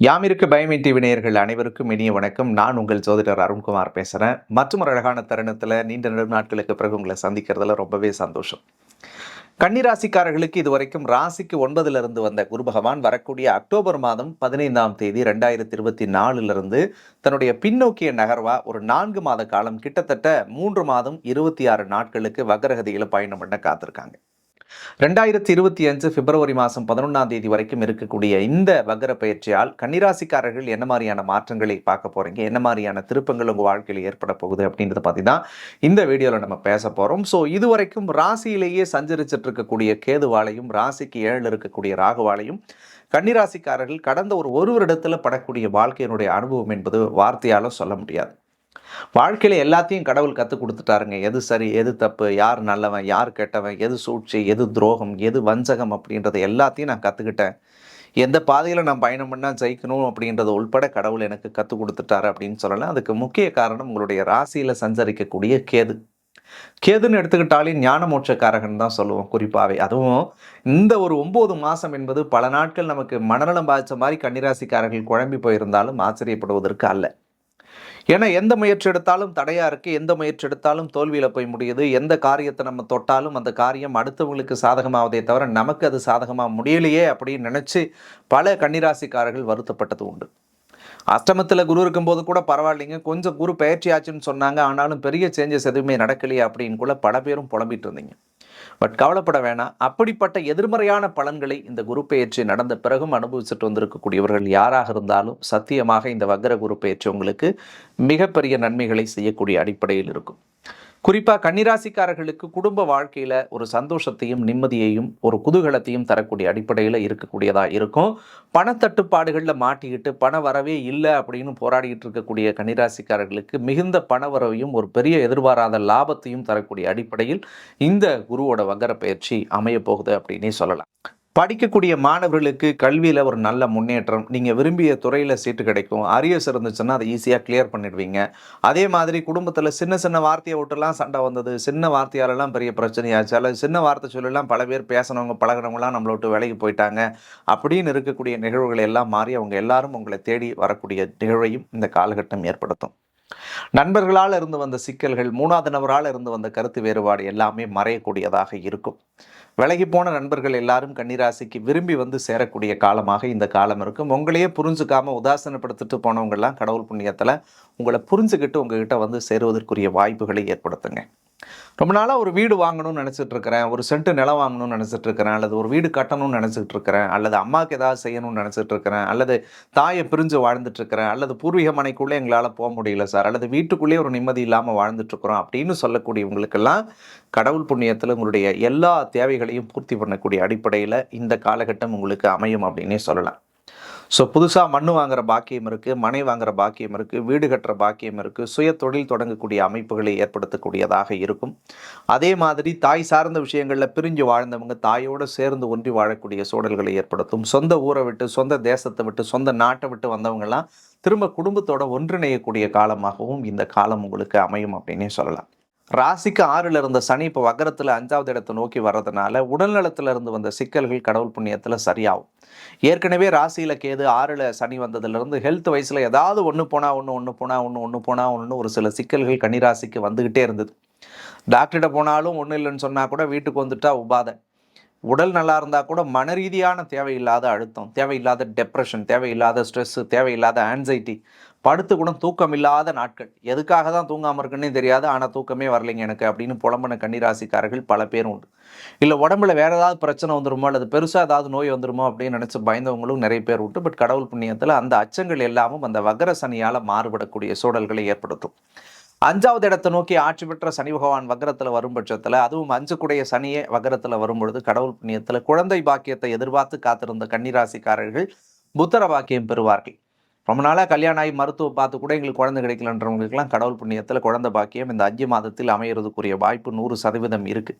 யாமிருக்கு பயமே டிவி நேயர்கள் அனைவருக்கும் இனிய வணக்கம். நான் உங்கள் ஜோதிடர் அருண்குமார் பேசுகிறேன் மற்றும் ஒரு அழகான தருணத்தில் நீண்ட நெடு நாட்களுக்கு பிறகு உங்களை சந்திக்கிறதுல ரொம்பவே சந்தோஷம். கன்னிராசிக்காரர்களுக்கு இதுவரைக்கும் ராசிக்கு ஒன்பதிலிருந்து வந்த குரு பகவான் வரக்கூடிய அக்டோபர் மாதம் பதினைந்தாம் தேதி ரெண்டாயிரத்தி இருபத்தி நாலுலேருந்து தன்னுடைய பின்னோக்கிய நகர்வா ஒரு நான்கு மாத காலம் கிட்டத்தட்ட மூன்று மாதம் இருபத்தி ஆறு நாட்களுக்கு வக்ரகதியில் பயணம் பண்ண காத்திருக்காங்க. ரெண்டாயிரத்தி இருபத்தி அஞ்சு பிப்ரவரி மாதம் பதினொன்றாம் தேதி வரைக்கும் இருக்கக்கூடிய இந்த வக்கர பயிற்சியால் கன்னிராசிக்காரர்கள் என்ன மாதிரியான மாற்றங்களை பார்க்க போறீங்க? என்ன மாதிரியான திருப்பங்கள் உங்கள் வாழ்க்கையில் ஏற்பட போகுது அப்படின்றத பற்றி தான் இந்த வீடியோவில் நம்ம பேச போகிறோம் ஸோ இதுவரைக்கும் ராசியிலேயே சஞ்சரிச்சிட்டு இருக்கக்கூடிய கேதுவாலையும் ராசிக்கு ஏழில் இருக்கக்கூடிய ராகுவாலையும் கன்னிராசிக்காரர்கள் கடந்த ஒரு ஒரு வருடத்தில் படக்கூடிய வாழ்க்கையினுடைய அனுபவம் என்பது வார்த்தையாலும் சொல்ல முடியாது. வாழ்க்கையில் எல்லாத்தையும் கடவுள் கற்றுக் கொடுத்துட்டாருங்க. எது சரி எது தப்பு யார் நல்லவன் யார் கெட்டவன் எது சூழ்ச்சி எது துரோகம் எது வஞ்சகம் அப்படின்றத எல்லாத்தையும் நான் கற்றுக்கிட்டேன் எந்த பாதையில் நான் பயணம் பண்ணால் ஜெயிக்கணும் அப்படின்றது உள்பட கடவுள் எனக்கு கற்றுக் கொடுத்துட்டாரு அப்படின்னு சொல்லலாம். அதுக்கு முக்கிய காரணம் உங்களுடைய ராசியில் சஞ்சரிக்கக்கூடிய கேது. கேதுன்னு எடுத்துக்கிட்டாலே ஞான மோட்சக்காரகன் தான் சொல்லுவோம் குறிப்பாகவே அதுவும் இந்த ஒரு ஒம்பது மாதம் என்பது பல நாட்கள் நமக்கு மனநலம் பாதித்த மாதிரி கன்னிராசிக்காரர்கள் குழம்பி போயிருந்தாலும் ஆச்சரியப்படுவதற்கு அல்ல. ஏன்னா எந்த முயற்சி எடுத்தாலும் தடையாக இருக்குது எந்த முயற்சி எடுத்தாலும் தோல்வியில் போய் முடியுது. எந்த காரியத்தை நம்ம தொட்டாலும் அந்த காரியம் அடுத்தவங்களுக்கு சாதகமாவதே தவிர நமக்கு அது சாதகமாக முடியலையே அப்படின்னு நினச்சி பல கன்னிராசிக்காரர்கள் வருத்தப்பட்டது உண்டு. அஷ்டமத்தில் குரு இருக்கும்போது கூட பரவாயில்லைங்க. கொஞ்சம் குரு பயிற்சி ஆச்சுன்னு சொன்னாங்க. ஆனாலும் பெரிய சேஞ்சஸ் எதுவுமே நடக்கலையே அப்படின்னு கூட பல பேரும் புலம்பிட்டு இருந்தீங்க. பட் கவலைப்பட வேணாம். அப்படிப்பட்ட எதிர்மறையான பலன்களை இந்த குரு பெயர்ச்சி நடந்த பிறகும் அனுபவிச்சுட்டு வந்திருக்கக்கூடியவர்கள் யாராக இருந்தாலும் சத்தியமாக இந்த வக்கர குரு பெயர்ச்சி உங்களுக்கு மிகப்பெரிய நன்மைகளை செய்யக்கூடிய அடிப்படையில் இருக்கும். குறிப்பாக கன்னிராசிக்காரர்களுக்கு குடும்ப வாழ்க்கையில் ஒரு சந்தோஷத்தையும் நிம்மதியையும் ஒரு குதூகலத்தையும் தரக்கூடிய அடிப்படையில் இருக்கக்கூடியதாக இருக்கும். பணத்தட்டுப்பாடுகளில் மாட்டிக்கிட்டு பண வரவே இல்லை அப்படின்னு போராடிக்கிட்டு இருக்கக்கூடிய கன்னிராசிக்காரர்களுக்கு மிகுந்த பண வரவையும் ஒரு பெரிய எதிர்பாராத லாபத்தையும் தரக்கூடிய அடிப்படையில் இந்த குருவோட வகர பயிற்சி அமைய போகுது அப்படின்னே சொல்லலாம். படிக்கக்கூடிய மாணவர்களுக்கு கல்வியில் ஒரு நல்ல முன்னேற்றம். நீங்கள் விரும்பிய துறையில் சீட்டு கிடைக்கும். அரியர்ஸ் இருந்துச்சுன்னா அதை ஈஸியாக கிளியர் பண்ணிடுவீங்க. அதே மாதிரி குடும்பத்தில் சின்ன சின்ன வார்த்தையை விட்டுலாம் சண்டை வந்தது. சின்ன வார்த்தையாலலாம் பெரிய பிரச்சனையாச்சு. அல்லது சின்ன வார்த்தை சொல்லலாம் பல பேர் பேசினவங்க பழகினவங்களாம் நம்மளை விட்டு விலகி போயிட்டாங்க. அப்படின்னு இருக்கக்கூடிய நிகழ்வுகள் எல்லாம் மாறி அவங்க எல்லாரும் உங்களை தேடி வரக்கூடிய நிகழ்வையும் இந்த காலகட்டம் ஏற்படுத்தும். நண்பர்களால் இருந்து வந்த சிக்கல்கள் மூணாவது நபரால் இருந்து வந்த கருத்து வேறுபாடு எல்லாமே மறையக்கூடியதாக இருக்கும். விலகி போன நண்பர்கள் எல்லாரும் கன்னிராசிக்கு விரும்பி வந்து சேரக்கூடிய காலமாக இந்த காலம் இருக்கும். உங்களையே புரிஞ்சுக்காம உதாசனப்படுத்திட்டு போனவங்கெல்லாம் கடவுள் புண்ணியத்தில் உங்களை புரிஞ்சுக்கிட்டு உங்ககிட்ட வந்து சேருவதற்குரிய வாய்ப்புகளை ஏற்படுத்துங்க. ரொம்ப நாளாக ஒரு வீடு வாங்கணும்னு நினச்சிட்டு இருக்கிறேன் ஒரு சென்ட் நிலம் வாங்கணும்னு நினச்சிட்டு இருக்கிறேன் அல்லது ஒரு வீடு கட்டணும்னு நினச்சிட்டு இருக்கிறேன் அல்லது அம்மாவுக்கு ஏதாவது செய்யணும்னு நினச்சிட்டு இருக்கிறேன் அல்லது தாயை பிரிஞ்சு வாழ்ந்துட்டு இருக்கிறேன் அல்லது பூர்வீக மனைக்குள்ளே எங்களால் போக முடியல சார் அல்லது வீட்டுக்குள்ளேயே ஒரு நிம்மதி இல்லாமல் வாழ்ந்துட்டு இருக்கிறோம் அப்படின்னு சொல்லக்கூடியவங்களுக்கெல்லாம் கடவுள் புண்ணியத்தில் உங்களுடைய எல்லா தேவைகளையும் பூர்த்தி பண்ணக்கூடிய அடிப்படையில் இந்த காலகட்டம் உங்களுக்கு அமையும் அப்படின்னே சொல்லலாம். ஸோ புதுசாக மண் வாங்குற பாக்கியம் இருக்குது மனை வாங்குகிற பாக்கியம் இருக்குது வீடு கட்டுற பாக்கியம் இருக்குது சுய தொழில் தொடங்கக்கூடிய அமைப்புகளை ஏற்படுத்தக்கூடியதாக இருக்கும். அதே மாதிரி தாய் சார்ந்த விஷயங்களில் பிரிஞ்சு வாழ்ந்தவங்க தாயோடு சேர்ந்து ஒன்றி வாழக்கூடிய சூழல்களை ஏற்படுத்தும். சொந்த ஊரை விட்டு சொந்த தேசத்தை விட்டு சொந்த நாட்டை விட்டு வந்தவங்கெல்லாம் திரும்ப குடும்பத்தோட ஒன்றிணையக்கூடிய காலமாகவும் இந்த காலம் உங்களுக்கு அமையும் அப்படின்னே சொல்லலாம். ராசிக்கு ஆறில் இருந்த சனி இப்போ வக்கரத்தில் அஞ்சாவது இடத்தை நோக்கி வர்றதுனால உடல்நலத்தில் இருந்து வந்த சிக்கல்கள் கடவுள் புண்ணியத்தில் சரியாகும். ஏற்கனவே ராசியில் கேது ஆறில் சனி வந்ததுலேருந்து ஹெல்த் வயசில் ஏதாவது ஒன்று போனால் ஒன்று ஒன்று போனால் ஒன்று ஒன்று போனால் ஒன்று ஒரு சில சிக்கல்கள் கன்னிராசிக்கு வந்துக்கிட்டே இருந்தது. டாக்டர்கிட்ட போனாலும் ஒன்றும் இல்லைன்னு சொன்னால் கூட வீட்டுக்கு வந்துட்டா உபாதை. உடல் நல்லா இருந்தால் கூட மன ரீதியான தேவையில்லாத அழுத்தம் தேவையில்லாத டெப்ரெஷன் தேவையில்லாத ஸ்ட்ரெஸ்ஸு தேவையில்லாத ஆன்சைட்டி படுத்து கூட தூக்கம் இல்லாத நாட்கள். எதுக்காக தான் தூங்காமல் இருக்குன்னே தெரியாது. ஆனால் தூக்கமே வரலைங்க எனக்கு அப்படின்னு புலம்பன கன்னிராசிக்காரர்கள் பல பேர் உண்டு. இல்லை உடம்புல வேறு ஏதாவது பிரச்சனை வந்துருமோ அல்லது பெருசாக ஏதாவது நோய் வந்துருமோ அப்படின்னு நினச்சி பயந்தவங்களும் நிறைய பேர் உண்டு. பட் கடவுள் புண்ணியத்தில் அந்த அச்சங்கள் எல்லாமும் அந்த வகர சனியால் மாறுபடக்கூடிய சூழல்களை ஏற்படுத்தும். அஞ்சாவது இடத்தை நோக்கி ஆட்சி பெற்ற சனி பகவான் வக்கரத்தில் வரும் பட்சத்தில் அதுவும் அஞ்சுக்குடைய சனியே வக்கரத்தில் வரும்பொழுது கடவுள் புண்ணியத்தில் குழந்தை பாக்கியத்தை எதிர்பார்த்து காத்திருந்த கன்னிராசிக்காரர்கள் புத்தர பாக்கியம் பெறுவார்கள். ரொம்ப நாளாக கல்யாணம் ஆகி மருத்துவ பார்த்து கூட எங்களுக்கு குழந்தை கிடைக்கலன்றவங்களுக்குலாம் கடவுள் புண்ணியத்தில் குழந்தை பாக்கியம். இந்த அஞ்சு மாதத்தில் அமையிறதுக்குரிய வாய்ப்பு நூறு சதவீதம் இருக்குது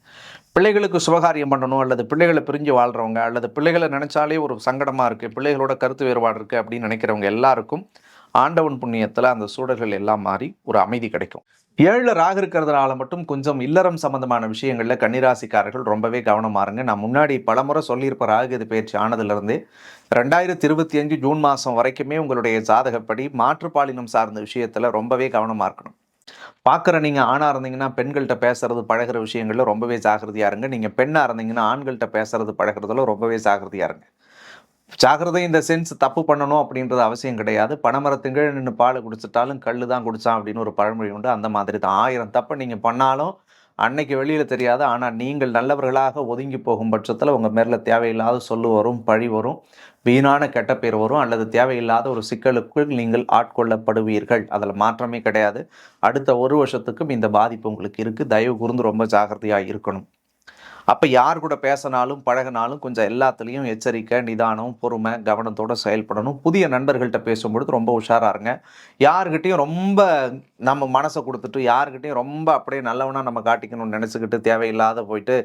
பிள்ளைகளுக்கு சுபகாரியம் பண்ணணும் அல்லது பிள்ளைகளை பிரிஞ்சு வாழ்கிறவங்க அல்லது பிள்ளைகளை நினச்சாலே ஒரு சங்கடமாக இருக்குது பிள்ளைகளோட கருத்து வேறுபாடு இருக்குது அப்படின்னு நினைக்கிறவங்க எல்லாருக்கும் ஆண்டவன் புண்ணியத்தில் அந்த சூழல்கள் எல்லாம் மாறி ஒரு அமைதி கிடைக்கும். ஏழில் ராகு இருக்கிறதுனால மட்டும் கொஞ்சம் இல்லறம் சம்பந்தமான விஷயங்களில் கன்னிராசிக்காரர்கள் ரொம்பவே கவனமா இருங்க. நான் முன்னாடி பலமுறை சொல்லியிருப்ப ராகு இது பயிற்சி ஆனதுலேருந்து. ரெண்டாயிரத்தி இருபத்தி அஞ்சு ஜூன் மாதம் வரைக்குமே உங்களுடைய ஜாதகப்படி மாற்றுப்பாலினம் சார்ந்த விஷயத்தில் ரொம்பவே கவனமாக இருக்கணும். பார்க்குற நீங்கள் ஆணாக இருந்தீங்கன்னா பெண்கள்கிட்ட பேசுறது பழகுற விஷயங்களில் ரொம்பவே ஜாகிரதையாக இருங்க. நீங்கள் பெண்ணாக இருந்தீங்கன்னா ஆண்கள்கிட்ட பேசுறது பழகிறதுல ரொம்பவே ஜாகிரதையாக இருங்க. ஜாகிரதை இந்த சென்ஸ் தப்பு பண்ணணும் அப்படின்றது அவசியம் கிடையாது. பனைமரத்துங்க நின்று பால் குடிச்சிட்டாலும் கல் தான் குடித்தான் அப்படின்னு ஒரு பழமொழி உண்டு. அந்த மாதிரி தான். ஆயிரம் தப்பு நீங்கள் பண்ணாலும் அன்னைக்கு வெளியில் தெரியாது ஆனால் நீங்கள் நல்லவர்களாக ஒதுங்கி போகும் பட்சத்தில் உங்கள் மேரில் தேவையில்லாத சொல்லு வரும் பழி வரும் வீணான கெட்ட பேர் வரும் அல்லது தேவையில்லாத ஒரு சிக்கலுக்குள் நீங்கள் ஆட்கொள்ளப்படுவீர்கள். அதில் மாற்றமே கிடையாது. அடுத்த ஒரு வருஷத்துக்கும் இந்த பாதிப்பு உங்களுக்கு இருக்குது தயவு கூர்ந்து ரொம்ப ஜாகிரதையாக இருக்கணும். அப்போ யார் கூட பேசினாலும் பழகினாலும் கொஞ்சம் எல்லாத்துலேயும் எச்சரிக்கை நிதானம் பொறுமை கவனத்தோடு செயல்படணும். புதிய நண்பர்கள்ட்ட பேசும்பொழுது ரொம்ப உஷாராக இருங்க. யார்கிட்டையும் ரொம்ப நம்ம மனசை கொடுத்துட்டு யார்கிட்டையும் ரொம்ப அப்படியே நல்லவனாக நம்ம காட்டிக்கணும்னு நினச்சிக்கிட்டு தேவையில்லாத போயிட்டு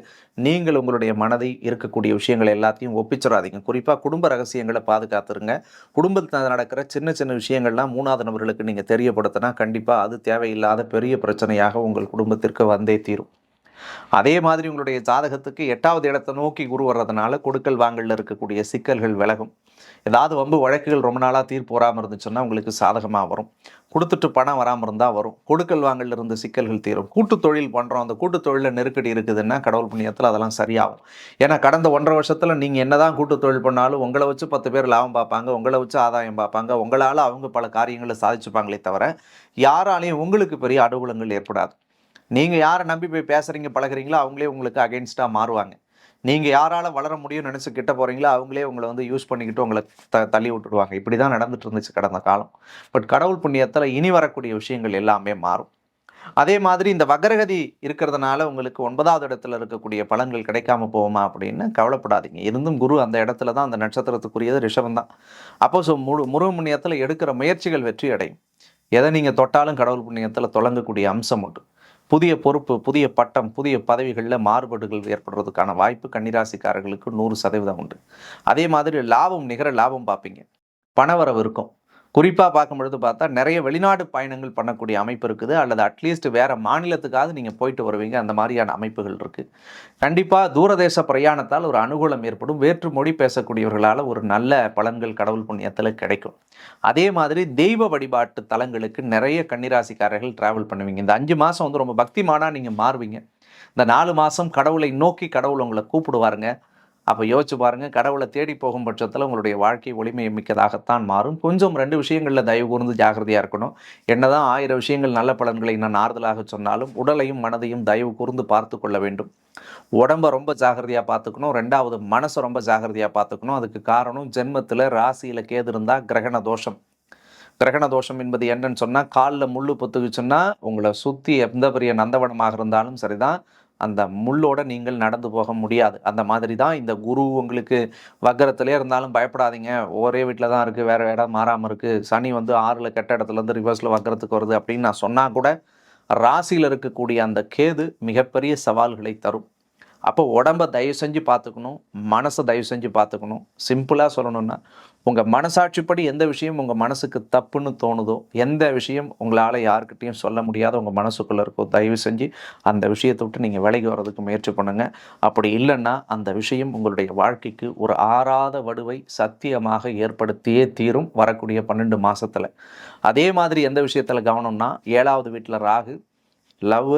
நீங்கள் உங்களுடைய மனதை இருக்கக்கூடிய விஷயங்கள் எல்லாத்தையும் ஒப்பிச்சிடாதீங்க. குறிப்பாக குடும்ப ரகசியங்களை பாதுகாத்துருங்க. குடும்பத்தில் நடக்கிற சின்ன சின்ன விஷயங்கள்லாம் மூணாவது நபர்களுக்கு நீங்கள் தெரியப்படுத்தினா கண்டிப்பாக அது தேவையில்லாத பெரிய பிரச்சனையாக உங்கள் குடும்பத்திற்கு வந்தே தீரும். அதே மாதிரி உங்களுடைய ஜாதகத்துக்கு எட்டாவது இடத்தை நோக்கி குரு வர்றதுனால கொடுக்கல் வாங்கலில் இருக்கக்கூடிய சிக்கல்கள் விலகும். ஏதாவது வம்பு வழக்குகள் ரொம்ப நாளாக தீர்ப்பு வராமல் இருந்துச்சுன்னா உங்களுக்கு சாதகமாக வரும். கொடுத்துட்டு பணம் வராமல் இருந்தால் வரும். கொடுக்கல் வாங்கலில் இருந்த சிக்கல்கள் தீரும். கூட்டு தொழில் பண்ணுறோம் அந்த கூட்டு தொழிலில் நெருக்கடி இருக்குதுன்னா கடவுள் புண்ணியத்தில் அதெல்லாம் சரியாகும். ஏன்னா கடந்த ஒன்றரை வருஷத்தில் நீங்கள் என்ன தான் கூட்டு தொழில் பண்ணாலும் உங்களை வச்சு பத்து பேர் லாபம் பார்ப்பாங்க உங்களை வச்சு ஆதாயம் பார்ப்பாங்க உங்களால் அவங்க பல காரியங்களை சாதிச்சுப்பாங்களே தவிர யாராலையும் உங்களுக்கு பெரிய அனுகூலங்கள் ஏற்படாது. நீங்கள் யாரை நம்பி போய் பேசுகிறீங்க பழகுறீங்களோ அவங்களே உங்களுக்கு அகெயின்ஸ்டாக மாறுவாங்க. நீங்கள் யாரால் வளர முடியும்னு நினச்சி கிட்ட போகிறீங்களோ அவங்களே உங்களை வந்து யூஸ் பண்ணிக்கிட்டு உங்களை த தள்ளி விட்டுடுவாங்க. இப்படி தான் நடந்துட்டு இருந்துச்சு கடந்த காலம். பட் கடவுள் புண்ணியத்தில் இனி வரக்கூடிய விஷயங்கள் எல்லாமே மாறும். அதே மாதிரி இந்த வக்ரகதி இருக்கிறதுனால உங்களுக்கு ஒன்பதாவது இடத்துல இருக்கக்கூடிய பலன்கள் கிடைக்காம போகுமா அப்படின்னு கவலைப்படாதீங்க. இருந்தும் குரு அந்த இடத்துல தான் அந்த நட்சத்திரத்துக்குரியது ரிஷபம் தான். அப்போ ஸோ முழு முருக புண்ணியத்தில் எடுக்கிற முயற்சிகள் வெற்றி அடையும். எதை நீங்கள் தொட்டாலும் கடவுள் புண்ணியத்தில் தொடங்கக்கூடிய அம்சம் உண்டு. புதிய பொறுப்பு புதிய பட்டம் புதிய பதவிகளில் மாறுபாடுகள் ஏற்படுறதுக்கான வாய்ப்பு கன்னிராசிக்காரர்களுக்கு நூறு சதவீதம் உண்டு. அதே மாதிரி லாபம் நிகர லாபம் பார்ப்பீங்க. பணவரவு இருக்கும். குறிப்பாக பார்க்கும்பொழுது பார்த்தா நிறைய வெளிநாடு பயணங்கள் பண்ணக்கூடிய அமைப்பு இருக்குது. அல்லது அட்லீஸ்ட் வேறு மாநிலத்துக்காவது நீங்கள் போயிட்டு வருவீங்க. அந்த மாதிரியான அமைப்புகள் இருக்குது கண்டிப்பாக தூரதேச பிரயாணத்தால் ஒரு அனுகூலம் ஏற்படும். வேற்று மொழி பேசக்கூடியவர்களால் ஒரு நல்ல பலன்கள் கடவுள் புண்ணியத்தில் கிடைக்கும். அதே மாதிரி தெய்வ வழிபாட்டு தலங்களுக்கு நிறைய கன்னிராசிக்காரர்கள் ட்ராவல் பண்ணுவீங்க. இந்த அஞ்சு மாதம் வந்து ரொம்ப பக்திமானாக நீங்கள் மாறுவீங்க. இந்த நாலு மாதம் கடவுளை நோக்கி கடவுள் உங்களை கூப்பிடுவாருங்க. அப்போ யோசிச்சு பாருங்கள் கடவுளை தேடி போகும் பட்சத்தில் உங்களுடைய வாழ்க்கை ஒளிமை மிக்கதாகத்தான் மாறும். கொஞ்சம் ரெண்டு விஷயங்களில் தயவு கூர்ந்து ஜாகிரதையாக இருக்கணும். என்னதான் ஆயிரம் விஷயங்கள் நல்ல பலன்களை நான் ஆறுதலாக சொன்னாலும் உடலையும் மனதையும் தயவு கூர்ந்து பார்த்து கொள்ள வேண்டும். உடம்பை ரொம்ப ஜாகிரதையாக பார்த்துக்கணும். ரெண்டாவது மனசை ரொம்ப ஜாகிரதையாக பார்த்துக்கணும். அதுக்கு காரணம் ஜென்மத்தில் ராசியில் கேது இருந்தால் கிரகண தோஷம். கிரகண தோஷம் என்பது என்னன்னு சொன்னால் காலில் முள்ளு பொத்துக்குச்சுன்னா உங்களை சுற்றி எந்த பெரிய நந்தவனமாக இருந்தாலும் சரிதான். அந்த முள்ளோட நீங்கள் நடந்து போக முடியாது. அந்த மாதிரி தான் இந்த குரு உங்களுக்கு வக்கரத்திலே இருந்தாலும் பயப்படாதீங்க. ஒரே வீட்டில் தான் இருக்குது வேறு இடம் மாறாமல் இருக்குது சனி வந்து ஆறில் கெட்ட இடத்துலேருந்து ரிவர்ஸில் வக்கரத்துக்கு வருது அப்படின்னு நான் சொன்னால் கூட ராசியில் இருக்கக்கூடிய அந்த கேது மிகப்பெரிய சவால்களை தரும். அப்போ உடம்ப தயவு செஞ்சு பார்த்துக்கணும் மனசை தயவு செஞ்சு பார்த்துக்கணும். சிம்பிளாக சொல்லணும்னா உங்கள் மனசாட்சிப்படி எந்த விஷயம் உங்கள் மனசுக்கு தப்புன்னு தோணுதோ எந்த விஷயம் உங்களால் யாருக்கிட்டையும் சொல்ல முடியாத உங்கள் மனசுக்குள்ளே இருக்கோ தயவு செஞ்சு அந்த விஷயத்தை விட்டு நீங்கள் விலகி வர்றதுக்கு முயற்சி பண்ணுங்கள் அப்படி இல்லைன்னா அந்த விஷயம் உங்களுடைய வாழ்க்கைக்கு ஒரு ஆறாத வடுவை சத்தியமாக ஏற்படுத்தியே தீரும் வரக்கூடிய பன்னெண்டு மாதத்தில் அதே மாதிரி எந்த விஷயத்தில் கவனம்னா ஏழாவது வீட்டில் ராகு லவ்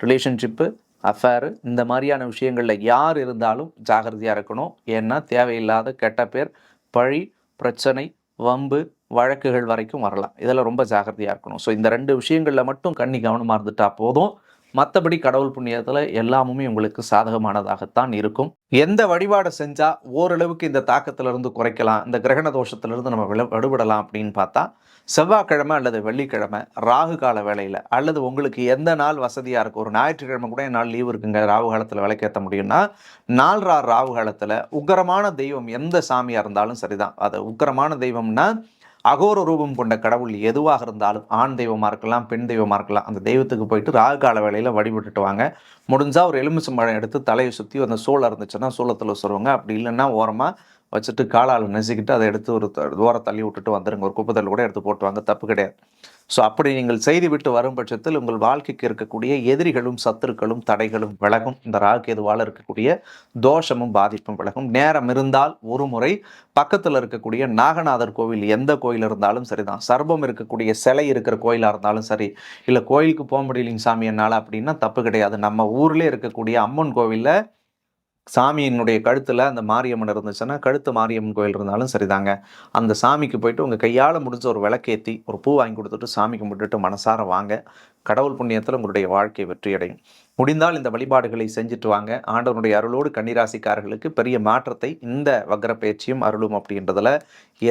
ரிலேஷன்ஷிப்பு அஃபேரு இந்த மாதிரியான விஷயங்களில் யார் இருந்தாலும் ஜாகிரதையாக இருக்கணும். ஏன்னா தேவையில்லாத கெட்ட பேர் பழி பிரச்சனை வம்பு வழக்குகள் வரைக்கும் வரலாம். இதில் ரொம்ப ஜாகிரதையாக இருக்கணும். ஸோ இந்த ரெண்டு விஷயங்களில் மட்டும் கண்ணி கவனமாக இருந்துட்டால் போதும். மற்றபடி கடவுள் புண்ணியத்தில் எல்லாமுமே உங்களுக்கு சாதகமானதாகத்தான் இருக்கும். எந்த வழிபாடை செஞ்சால் ஓரளவுக்கு இந்த தாக்கத்திலிருந்து குறைக்கலாம் இந்த கிரகண தோஷத்திலிருந்து நம்ம விட விடுபடலாம் அப்படின்னு பார்த்தா செவ்வாய்க்கிழமை அல்லது வெள்ளிக்கிழமை ராகு கால வேலையில் அல்லது உங்களுக்கு எந்த நாள் வசதியாக இருக்கும் ஒரு ஞாயிற்றுக்கிழமை கூட நாள் லீவு இருக்குங்க ராகு காலத்தில் விளக்கேற்ற முடியும்னா நாள் ரா ராகு காலத்தில் உக்கரமான தெய்வம் எந்த சாமியாக இருந்தாலும் சரிதான். அது உக்கரமான தெய்வம்னா அகோர ரூபம் கொண்ட கடவுள் எதுவாக இருந்தாலும் ஆண் தெய்வமாக இருக்கலாம் பெண் தெய்வமாக இருக்கலாம். அந்த தெய்வத்துக்கு போயிட்டு ராகு கால வேலையில் வழிபட்டுட்டு வாங்க. முடிஞ்சால் ஒரு எலுமிச்சம்பழம் எடுத்து தலையை சுற்றி அந்த சூழல் இருந்துச்சுன்னா சூளத்தில் சொல்லுவாங்க அப்படி இல்லைன்னா ஓரமாக வச்சுட்டு காலால் நெசிக்கிட்டு அதை எடுத்து ஒரு த- தூரம் தள்ளி விட்டுட்டு வந்துடுங்க ஒரு குப்பைத்தல் கூட எடுத்து போட்டு வாங்க தப்பு கிடையாது. ஸோ அப்படி நீங்கள் செய்து விட்டு வரும் பட்சத்தில் உங்கள் வாழ்க்கைக்கு இருக்கக்கூடிய எதிரிகளும் சத்துருக்களும் தடைகளும் விலகும். இந்த ராகு எதுவால் இருக்கக்கூடிய தோஷமும் பாதிப்பும் விலகும். நேரம் இருந்தால் ஒரு முறை பக்கத்தில் இருக்கக்கூடிய நாகநாதர் கோவில் எந்த கோயில் இருந்தாலும் சரிதான். சர்பம் இருக்கக்கூடிய சிலை இருக்கிற கோயிலாக இருந்தாலும் சரி இல்லை கோயிலுக்கு போக முடியலைங்க சாமி என்னால் அப்படின்னா தப்பு கிடையாது. நம்ம ஊர்லேயே இருக்கக்கூடிய அம்மன் கோவிலில் சாமியினுடைய கழுத்தில் அந்த மாரியம்மன் இருந்துச்சுன்னா கழுத்து மாரியம்மன் கோயில் இருந்தாலும் சரிதாங்க. அந்த சாமிக்கு போயிட்டு உங்கள் கையால் முடிஞ்ச ஒரு விளக்கேற்றி ஒரு பூ வாங்கி கொடுத்துட்டு சாமி கும்பிட்டுட்டு மனசார வாங்க. கடவுள் புண்ணியத்தில் உங்களுடைய வாழ்க்கை வெற்றியடையும். முடிந்தால் இந்த வழிபாடுகளை செஞ்சுட்டு வாங்க. ஆண்டவனுடைய அருளோடு கன்னிராசிக்காரர்களுக்கு பெரிய மாற்றத்தை இந்த வக்ர பயிற்சியும் அருளும் அப்படின்றதுல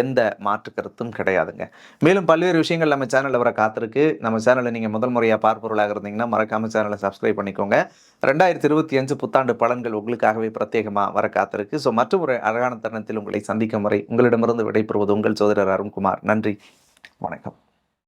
எந்த மாற்று கருத்தும் கிடையாதுங்க. மேலும் பல்வேறு விஷயங்கள் நம்ம சேனலில் வர காத்திருக்கு. நம்ம சேனலை நீங்கள் முதல் முறையாக பார்ப்பொருளாக இருந்தீங்கன்னா மறக்காமல் சேனலை சப்ஸ்கிரைப் பண்ணிக்கோங்க. ரெண்டாயிரத்தி இருபத்தி அஞ்சு புத்தாண்டு பலன்கள் உங்களுக்காகவே பிரத்யேகமாக வர காத்திருக்கு. ஸோ மற்றும் ஒரு அழகான தருணத்தில் உங்களை சந்திக்கும் வரை உங்களிடமிருந்து விடைபெறுவது உங்கள் சோதரர் அருண்குமார். நன்றி. வணக்கம்.